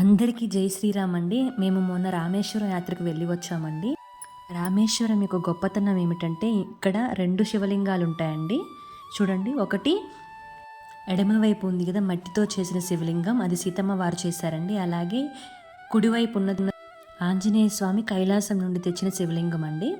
అందరికీ జై శ్రీరామ్ అండి మేము మొన్న రామేశ్వరం యాత్రకు వెళ్ళి వచ్చామండి. రామేశ్వరం యొక్క గొప్పతనం ఏమిటంటే ఇక్కడ రెండు శివలింగాలు ఉంటాయండి చూడండి ఒకటి ఎడమవైపు ఉంది కదా మట్టితో చేసిన శివలింగం అది సీతమ్మ వారు చేశారండి. అలాగే కుడివైపు ఉన్నది ఆంజనేయ స్వామి కైలాసం నుండి తెచ్చిన శివలింగం అండి.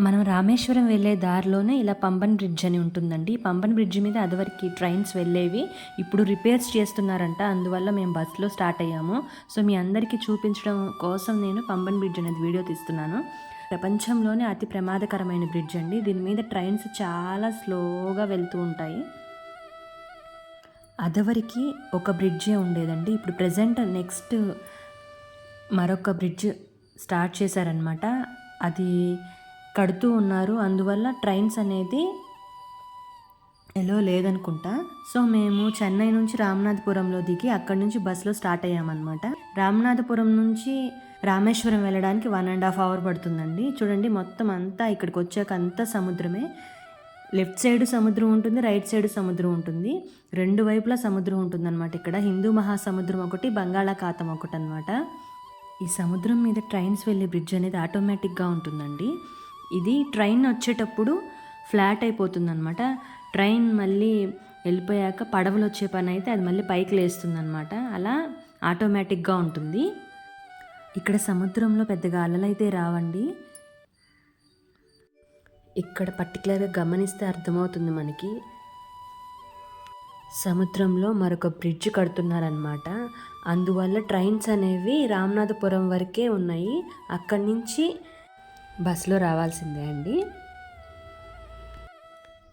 మనం రామేశ్వరం వెళ్ళే దారిలోనే ఇలా పంబన్ బ్రిడ్జ్ అని ఉంటుందండి. పంబన్ బ్రిడ్జ్ మీద అదివరకు ట్రైన్స్ వెళ్ళేవి ఇప్పుడు రిపేర్స్ చేస్తున్నారంట. అందువల్ల మేము బస్సులో స్టార్ట్ అయ్యాము. సో మీ అందరికీ చూపించడం కోసం నేను పంబన్ బ్రిడ్జ్ అనేది వీడియో తీస్తున్నాను. ప్రపంచంలోనే అతి ప్రమాదకరమైన బ్రిడ్జ్ అండి. దీని మీద ట్రైన్స్ చాలా స్లోగా వెళ్తూ ఉంటాయి. అదవరికి ఒక బ్రిడ్జే ఉండేదండి. ఇప్పుడు ప్రజెంట్ నెక్స్ట్ మరొక బ్రిడ్జ్ స్టార్ట్ చేశారనమాట అది కడుతూ ఉన్నారు. అందువల్ల ట్రైన్స్ అనేది ఎలో లేదనుకుంటా. సో మేము చెన్నై నుంచి రామనాథపురంలో దిగి అక్కడి నుంచి బస్సులో స్టార్ట్ అయ్యామన్నమాట. రామనాథపురం నుంచి రామేశ్వరం వెళ్ళడానికి వన్ అండ్ హాఫ్ అవర్ పడుతుందండి. చూడండి మొత్తం అంతా ఇక్కడికి వచ్చాక అంతా సముద్రమే. లెఫ్ట్ సైడ్ సముద్రం ఉంటుంది రైట్ సైడ్ సముద్రం ఉంటుంది. రెండు వైపులా సముద్రం ఉంటుంది అనమాట ఇక్కడ. హిందూ మహాసముద్రం ఒకటి బంగాళాఖాతం ఒకటి అనమాట ఈ సముద్రం మీద ట్రైన్స్ వెళ్ళే బ్రిడ్జ్ అనేది ఆటోమేటిక్గా ఉంటుందండి. ఇది ట్రైన్ వచ్చేటప్పుడు ఫ్లాట్ అయిపోతుందనమాట ట్రైన్ మళ్ళీ వెళ్ళిపోయాక పడవలు వచ్చే పని అయితే అది మళ్ళీ పైకి లేస్తుంది అనమాట అలా ఆటోమేటిక్గా ఉంటుంది. ఇక్కడ సముద్రంలో పెద్దగా అలలైతే రావండి. ఇక్కడ పర్టికులర్గా గమనిస్తే అర్థమవుతుంది మనకి. సముద్రంలో మరొక బ్రిడ్జ్ కడుతున్నారనమాట అందువల్ల ట్రైన్స్ అనేవి రామనాథపురం వరకే ఉన్నాయి. అక్కడి నుంచి బస్సులో రావాల్సిందే అండి.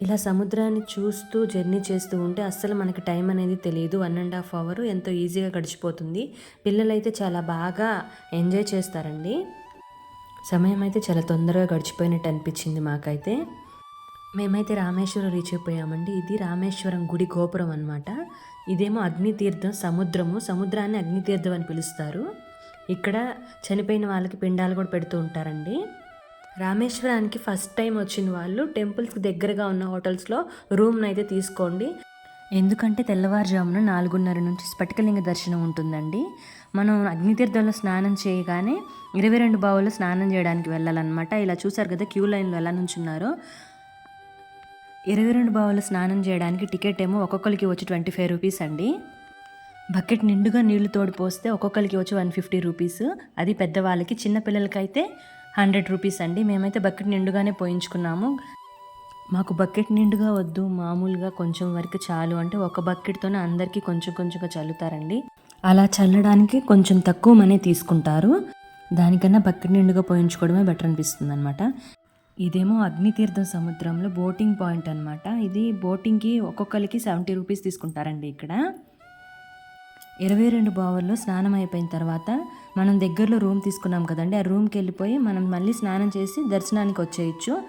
ఇలా సముద్రాన్ని చూస్తూ జర్నీ చేస్తూ ఉంటే అస్సలు మనకి టైం అనేది తెలియదు. వన్ అండ్ హాఫ్ అవర్ ఎంతో ఈజీగా గడిచిపోతుంది. పిల్లలైతే చాలా బాగా ఎంజాయ్ చేస్తారండి. సమయం అయితే చాలా తొందరగా గడిచిపోయినట్టు అనిపించింది మాకైతే. మేమైతే రామేశ్వరం రీచ్ అయిపోయామండి. ఇది రామేశ్వరం గుడి గోపురం అనమాట ఇదేమో అగ్నితీర్థం సముద్రము. సముద్రాన్ని అగ్నితీర్థం అని పిలుస్తారు. ఇక్కడ చనిపోయిన వాళ్ళకి పిండాలు కూడా పెడుతూ ఉంటారండి. రామేశ్వరానికి ఫస్ట్ టైం వచ్చిన వాళ్ళు టెంపుల్స్కి దగ్గరగా ఉన్న హోటల్స్లో రూమ్ని అయితే తీసుకోండి. ఎందుకంటే తెల్లవారుజామున నాలుగున్నర నుంచి స్ఫటికలింగ దర్శనం ఉంటుందండి. మనం అగ్నితీర్థంలో స్నానం చేయగానే ఇరవై రెండు బావుల్లో స్నానం చేయడానికి వెళ్ళాలన్నమాట. ఇలా చూసారు కదా క్యూ లైన్లో ఎలా నుంచున్నారో. ఇరవై రెండు బావులు స్నానం చేయడానికి టికెట్ ఏమో ఒక్కొక్కరికి వచ్చి ట్వంటీ ఫైవ్ రూపీస్ అండి. బకెట్ నిండుగా నీళ్ళు తోడు పోస్తే ఒక్కొక్కరికి వచ్చి వన్ ఫిఫ్టీ రూపీస్. అది పెద్దవాళ్ళకి చిన్నపిల్లలకైతే హండ్రెడ్ రూపీస్ అండి. మేమైతే బకెట్ నిండుగానే పోయించుకున్నాము. మాకు బకెట్ నిండుగా వద్దు. మామూలుగా కొంచెం వరకు చాలు అంటే ఒక బకెట్తోనే అందరికీ కొంచెం కొంచెంగా చల్లుతారండి. అలా చల్లడానికి కొంచెం తక్కువ మనీ తీసుకుంటారు. దానికన్నా బకెట్ నిండుగా పోయించుకోవడమే బెటర్ అనిపిస్తుంది అనమాట ఇదేమో అగ్నితీర్థం సముద్రంలో బోటింగ్ పాయింట్ అనమాట ఇది బోటింగ్కి ఒక్కొక్కరికి సెవెంటీ రూపీస్ తీసుకుంటారండి ఇక్కడ. ఇరవై రెండు బావర్లో స్నానం అయిపోయిన తర్వాత మనం దగ్గరలో రూమ్ తీసుకున్నాం కదండి. ఆ రూమ్కి వెళ్ళిపోయి మనం మళ్ళీ స్నానం చేసి దర్శనానికి వచ్చేయచ్చు.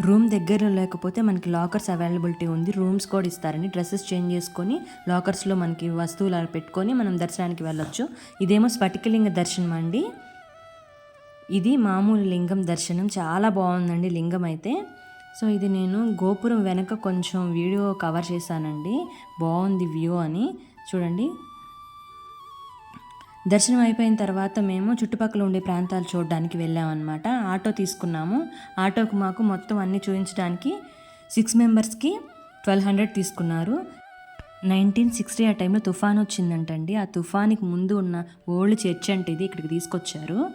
రూమ్ దగ్గరలో లేకపోతే మనకి లాకర్స్ అవైలబిలిటీ ఉంది. రూమ్స్ కూడా ఇస్తారండి. డ్రెస్సెస్ చేంజ్ చేసుకొని లాకర్స్లో మనకి వస్తువులు అలా పెట్టుకొని మనం దర్శనానికి వెళ్ళొచ్చు. ఇదేమో స్ఫటికలింగ దర్శనం అండి. ఇది మామూలు లింగం దర్శనం. చాలా బాగుందండి లింగం అయితే. సో ఇది నేను గోపురం వెనక కొంచెం వీడియో కవర్ చేశానండి. బాగుంది వ్యూ అని. చూడండి. దర్శనం అయిపోయిన తర్వాత మేము చుట్టుపక్కల ఉండే ప్రాంతాలు చూడడానికి వెళ్ళామన్నమాట. ఆటో తీసుకున్నాము. ఆటోకు మాకు మొత్తం అన్నీ చూపించడానికి సిక్స్ మెంబర్స్కి ట్వెల్వ్ హండ్రెడ్ తీసుకున్నారు. నైన్టీన్ సిక్స్టీ ఆ టైంలో తుఫాన్ వచ్చిందంటండి. ఆ తుఫాన్కి ముందు ఉన్న ఓల్డ్ చర్చ్ అంటే ఇది ఇక్కడికి తీసుకొచ్చారు.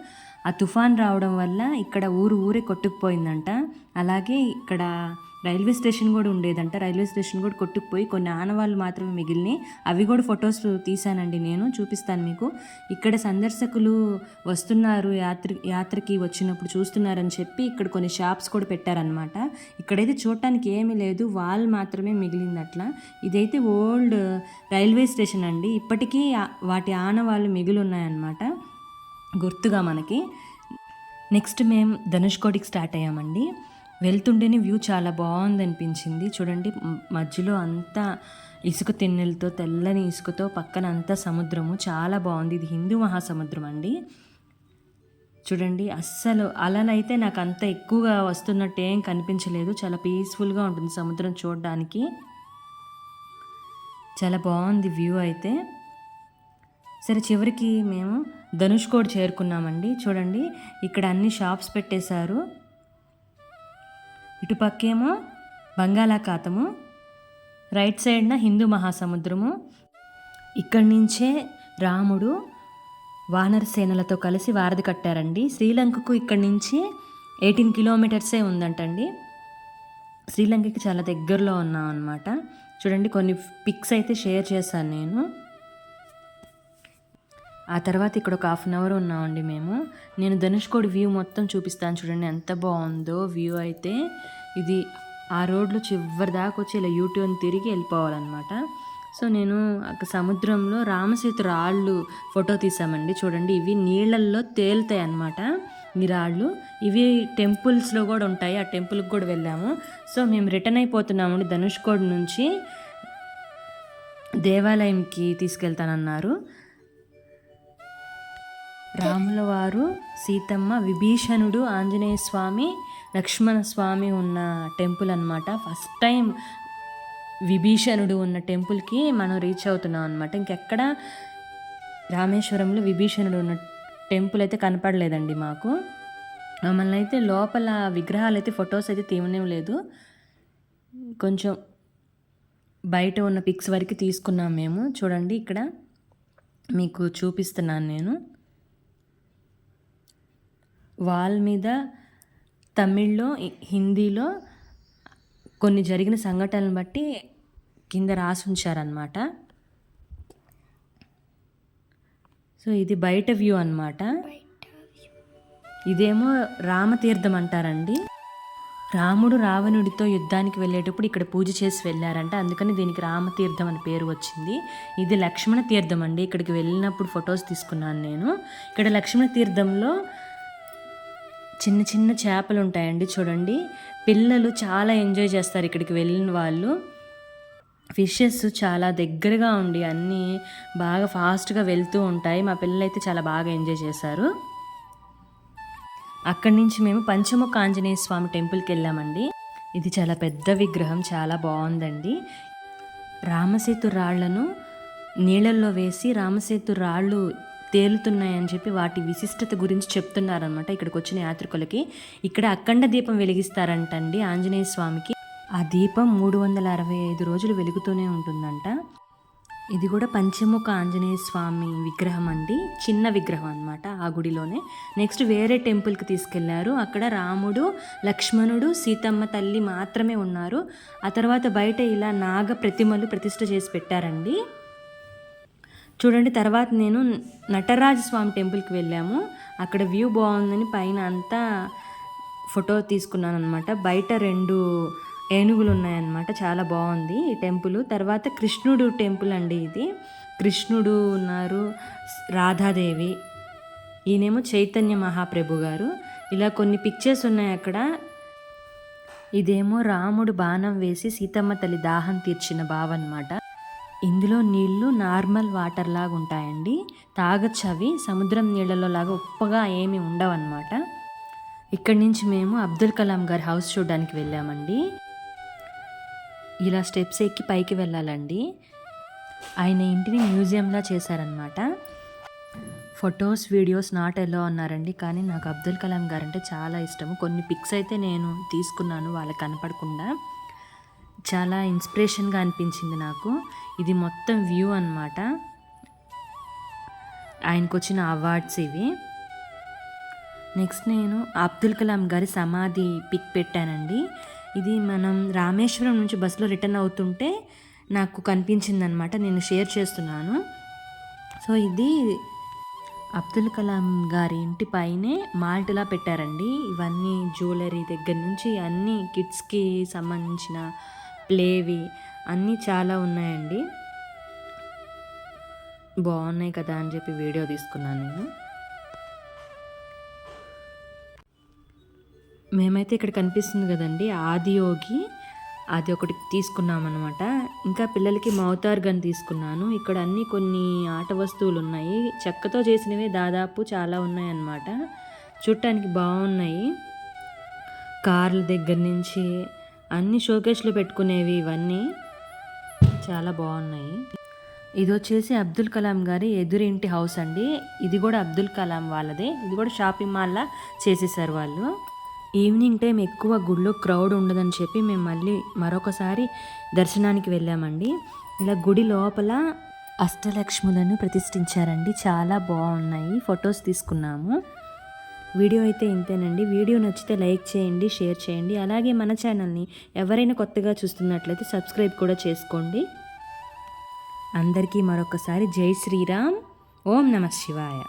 ఆ తుఫాన్ రావడం వల్ల ఇక్కడ ఊరు ఊరే కొట్టుకుపోయిందంట. అలాగే ఇక్కడ రైల్వే స్టేషన్ కూడా ఉండేదంట. రైల్వే స్టేషన్ కూడా కొట్టుకుపోయి కొన్ని ఆనవాళ్ళు మాత్రమే మిగిలినాయి. అవి కూడా ఫొటోస్ తీశానండి నేను. చూపిస్తాను మీకు. ఇక్కడ సందర్శకులు వస్తున్నారు. యాత్ర యాత్రకి వచ్చినప్పుడు చూస్తున్నారని చెప్పి ఇక్కడ కొన్ని షాప్స్ కూడా పెట్టారనమాట ఇక్కడైతే చూడటానికి ఏమీ లేదు. వాల్ మాత్రమే మిగిలింది అట్లా ఇదైతే ఓల్డ్ రైల్వే స్టేషన్ అండి. ఇప్పటికీ వాటి ఆనవాళ్ళు మిగిలి ఉన్నాయన్నమాట గుర్తుగా మనకి. నెక్స్ట్ మేము ధనుష్కోటికి స్టార్ట్ అయ్యామండి. వెళ్తుంటేనే వ్యూ చాలా బాగుంది అనిపించింది చూడండి మధ్యలో అంతా ఇసుక తిన్నెలతో తెల్లని ఇసుకతో పక్కన అంతా సముద్రము. చాలా బాగుంది. ఇది హిందూ మహాసముద్రం అండి. చూడండి అస్సలు అలానైతే నాకు అంత ఎక్కువగా వస్తున్నట్టు ఏం కనిపించలేదు. చాలా పీస్ఫుల్గా ఉంటుంది సముద్రం చూడడానికి. చాలా బాగుంది వ్యూ అయితే. సరే చివరికి మేము ధనుష్కోడ్ చేరుకున్నామండి. చూడండి ఇక్కడ అన్ని షాప్స్ పెట్టేశారు. ఇటుపక్కేమో బంగాళాఖాతము రైట్ సైడ్న హిందూ మహాసముద్రము ఇక్కడి నుంచే రాముడు వానర సేనలతో కలిసి వారధి కట్టారండి. శ్రీలంకకు ఇక్కడి నుంచి ఎయిటీన్ కిలోమీటర్సే ఉందంటండి. శ్రీలంకకి చాలా దగ్గరలో ఉన్నాం అనమాట చూడండి కొన్ని పిక్స్ అయితే షేర్ చేశాను నేను. ఆ తర్వాత ఇక్కడ ఒక హాఫ్ అన్ అవర్ ఉన్నామండి మేము. నేను ధనుష్కోడి వ్యూ మొత్తం చూపిస్తాను చూడండి ఎంత బాగుందో వ్యూ అయితే. ఇది ఆ రోడ్లో చివరి దాకా వచ్చి ఇలా యూట్యూబ్ తిరిగి వెళ్ళిపోవాలన్నమాట. సో నేను అక్కడ సముద్రంలో రామసేతు రాళ్ళు ఫోటో తీసామండి. చూడండి ఇవి నీళ్ళల్లో తేలుతాయి అన్నమాట ఈ రాళ్ళు. ఇవి టెంపుల్స్లో కూడా ఉంటాయి ఆ టెంపుల్కి కూడా వెళ్ళాము. సో మేము రిటర్న్ అయిపోతున్నామండి ధనుష్కోడ్ నుంచి. దేవాలయంకి తీసుకెళ్తానన్నారు. రాముల వారు సీతమ్మ విభీషణుడు ఆంజనేయ స్వామి లక్ష్మణ స్వామి ఉన్న టెంపుల్ అనమాట ఫస్ట్ టైం విభీషణుడు ఉన్న టెంపుల్కి మనం రీచ్ అవుతున్నాం అనమాట ఇంకెక్కడ రామేశ్వరంలో విభీషణుడు ఉన్న టెంపుల్ అయితే కనపడలేదండి మాకు. మమ్మల్ని అయితే లోపల విగ్రహాలు అయితే ఫొటోస్ అయితే తీయడం లేదు కొంచెం బయట ఉన్న పిక్స్ వరకు తీసుకున్నాం మేము. చూడండి ఇక్కడ మీకు చూపిస్తున్నాను నేను. వాల్ మీద తమిళ్ళో హిందీలో కొన్ని జరిగిన సంఘటనలను బట్టి కింద రాసి ఉంచారనమాట సో ఇది బయట వ్యూ అనమాట ఇదేమో రామతీర్థం అంటారండి. రాముడు రావణుడితో యుద్ధానికి వెళ్ళేటప్పుడు ఇక్కడ పూజ చేసి వెళ్ళారంట. అందుకని దీనికి రామతీర్థం అని పేరు వచ్చింది. ఇది లక్ష్మణ తీర్థం అండి. ఇక్కడికి వెళ్ళినప్పుడు ఫొటోస్ తీసుకున్నాను నేను. ఇక్కడ లక్ష్మణ తీర్థంలో చిన్న చిన్న చేపలు ఉంటాయండి చూడండి. పిల్లలు చాలా ఎంజాయ్ చేస్తారు ఇక్కడికి వెళ్ళిన వాళ్ళు. ఫిషెస్ చాలా దగ్గరగా ఉండి అన్నీ బాగా ఫాస్ట్గా వెళ్తూ ఉంటాయి. మా పిల్లలు అయితే చాలా బాగా ఎంజాయ్ చేశారు. అక్కడి నుంచి మేము పంచముఖ ఆంజనేయ స్వామి టెంపుల్కి వెళ్ళామండి. ఇది చాలా పెద్ద విగ్రహం చాలా బాగుందండి. రామసేతు రాళ్ళను నీళ్ళల్లో వేసి రామసేతు రాళ్ళు తేలుతున్నాయని చెప్పి వాటి విశిష్టత గురించి చెప్తున్నారనమాట ఇక్కడికి వచ్చిన యాత్రికులకి. ఇక్కడ అఖండ దీపం వెలిగిస్తారంటండి ఆంజనేయ స్వామికి. ఆ దీపం మూడు వందల అరవై ఐదు రోజులు వెలుగుతూనే ఉంటుందంట. ఇది కూడా పంచముఖ ఆంజనేయ స్వామి విగ్రహం అండి. చిన్న విగ్రహం అనమాట ఆ గుడిలోనే. నెక్స్ట్ వేరే టెంపుల్కి తీసుకెళ్ళారు. అక్కడ రాముడు లక్ష్మణుడు సీతమ్మ తల్లి మాత్రమే ఉన్నారు. ఆ తర్వాత బయట ఇలా నాగ ప్రతిమలు ప్రతిష్ట చేసి పెట్టారండి. చూడండి తర్వాత నేను నటరాజ స్వామి టెంపుల్కి వెళ్ళాము. అక్కడ వ్యూ బాగుందని పైన అంతా ఫోటో తీసుకున్నాను అనమాట బయట రెండు ఏనుగులు ఉన్నాయన్నమాట చాలా బాగుంది ఈ టెంపుల్. తర్వాత కృష్ణుడు టెంపుల్ అండి ఇది. కృష్ణుడు ఉన్నారు రాధాదేవి ఈయనేమో చైతన్య మహాప్రభు గారు. ఇలా కొన్ని పిక్చర్స్ ఉన్నాయి అక్కడ. ఇదేమో రాముడు బాణం వేసి సీతమ్మ తల్లి దాహం తీర్చిన బావ అనమాట ఇందులో నీళ్ళు నార్మల్ వాటర్ లాగా ఉంటాయండి. తాగొచ్చు అవి సముద్రం నీళ్ళలో లాగా ఉప్పగా ఏమి ఉండవన్నమాట. ఇక్కడి నుంచి మేము అబ్దుల్ కలాం గారి హౌస్ చూడడానికి వెళ్ళామండి. ఇలా స్టెప్స్ ఎక్కి పైకి వెళ్ళాలండి. ఆయన ఇంటిని మ్యూజియంలా చేశారనమాట ఫొటోస్ వీడియోస్ నాట్ ఎలా ఉన్నారండి కానీ నాకు అబ్దుల్ కలాం గారు అంటే చాలా ఇష్టము. కొన్ని పిక్స్ అయితే నేను తీసుకున్నాను వాళ్ళకి కనపడకుండా. చాలా ఇన్స్పిరేషన్గా అనిపించింది నాకు. ఇది మొత్తం వ్యూ అనమాట ఆయనకు వచ్చిన అవార్డ్స్ ఇవి. నెక్స్ట్ నేను అబ్దుల్ కలాం గారి సమాధి పిక్ పెట్టానండి. ఇది మనం రామేశ్వరం నుంచి బస్సులో రిటర్న్ అవుతుంటే నాకు కనిపించింది అనమాట నేను షేర్ చేస్తున్నాను. సో ఇది అబ్దుల్ కలాం గారి ఇంటి పైనే మాల్ట్లా పెట్టారండి. ఇవన్నీ జ్యువెలరీ దగ్గర నుంచి అన్ని కిడ్స్కి సంబంధించిన ప్లేవి అన్నీ చాలా ఉన్నాయండి. బాగున్నాయి కదా అని చెప్పి వీడియో తీసుకున్నాను నేను. మేమైతే ఇక్కడ కనిపిస్తుంది కదండి ఆదియోగి అది ఒకటి తీసుకున్నాం అనమాట ఇంకా పిల్లలకి మౌతార్ గన్ తీసుకున్నాను. ఇక్కడ అన్ని కొన్ని ఆట వస్తువులు ఉన్నాయి. చెక్కతో చేసినవి దాదాపు చాలా ఉన్నాయి అన్నమాట చూడటానికి బాగున్నాయి. కార్ల దగ్గర నుంచి అన్ని షోకేస్లో పెట్టుకునేవి ఇవన్నీ చాలా బాగున్నాయి. ఇది వచ్చేసి అబ్దుల్ కలాం గారి ఎదురింటి హౌస్ అండి. ఇది కూడా అబ్దుల్ కలాం వాళ్ళదే. ఇది కూడా షాపింగ్ మాల్లా చేసేసారు వాళ్ళు. ఈవినింగ్ టైం ఎక్కువ గుడిలో క్రౌడ్ ఉండదని చెప్పి మేము మళ్ళీ మరొకసారి దర్శనానికి వెళ్ళామండి. ఇలా గుడి లోపల అష్టలక్ష్ములను ప్రతిష్ఠించారండి. చాలా బాగున్నాయి. ఫొటోస్ తీసుకున్నాము. వీడియో అయితే ఇంతేనండి. వీడియో నచ్చితే లైక్ చేయండి షేర్ చేయండి. అలాగే మన ఛానల్ని ఎవరైనా కొత్తగా చూస్తున్నట్లయితే సబ్స్క్రైబ్ కూడా చేసుకోండి. అందరికీ మరొకసారి జై శ్రీరామ్. ఓం నమ శివాయ.